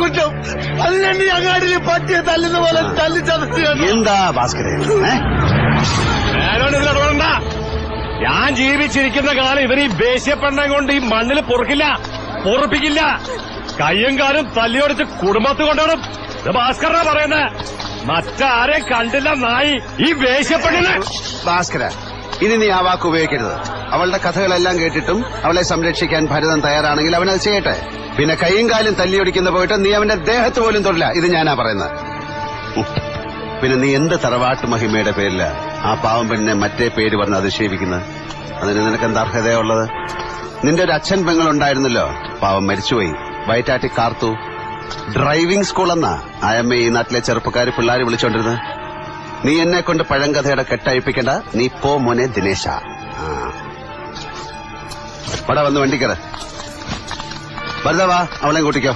കുറ്റം. നീ അങ്ങാടിയിൽ പറ്റിയ തല്ലുന്ന പോലെ തല്ലി ചതച്ച് എന്താ ഭാസ്കരൻ ഇതിലിടപെടണ്ട ഞാൻ ജീവിച്ചിരിക്കുന്ന കാലം ഇവർ ഈ ദേശീയപ്പെണ്ണം കൊണ്ട് ഈ മണ്ണിൽ പൊറുക്കില്ല പൊറപ്പിക്കില്ല. കയ്യും കാലും തല്ലിയോടിച്ച് കുടുംബത്ത് കൊണ്ടുവരും. ഇത് ഭാസ്കരനാ പറയുന്നത് മറ്റാരെ കണ്ടില്ല നായി ഈ വേശ്യപ്പെണ്ണിന് ഭാസ്കര ഇനി നീ ആ വാക്ക് ഉപയോഗിക്കരുത്. അവളുടെ കഥകളെല്ലാം കേട്ടിട്ടും അവളെ സംരക്ഷിക്കാൻ ഭരതൻ തയ്യാറാണെങ്കിൽ അവനത് ചെയ്യട്ടെ. പിന്നെ കൈയും കാലും തല്ലിയൊടിക്കുന്ന പോയിട്ട് നീ അവന്റെ ദേഹത്ത് പോലും തൊടില്ല. ഇത് ഞാനാ പറയുന്നത്. പിന്നെ നീ എന്ത് തറവാട്ട് മഹിമയുടെ പേരില ആ പാവം പെണ്ണിനെ മറ്റേ പേര് പറഞ്ഞ് അധിക്ഷേപിക്കുന്നത്? അതിന് നിനക്ക് എന്താ അർഹതയുള്ളത്? നിന്റെ ഒരു അച്ഛൻ പെങ്ങൾ ഉണ്ടായിരുന്നല്ലോ. പാവം മരിച്ചുപോയി. വയറ്റാറ്റി കാർത്തു. ഡ്രൈവിംഗ് സ്കൂൾ എന്നാ? ഈ നാട്ടിലെ ചെറുപ്പക്കാർ പിള്ളേർ വിളിച്ചോണ്ടിരുന്നത്. നീ എന്നെ കൊണ്ട് പഴങ്കഥയുടെ കെട്ടഴിപ്പിക്കണ്ട. നീ പോ മോനെ ദിനേശ. വന്ന് വണ്ടിക്കറ. വെറുതെ അവനെ കൂട്ടിക്കോ.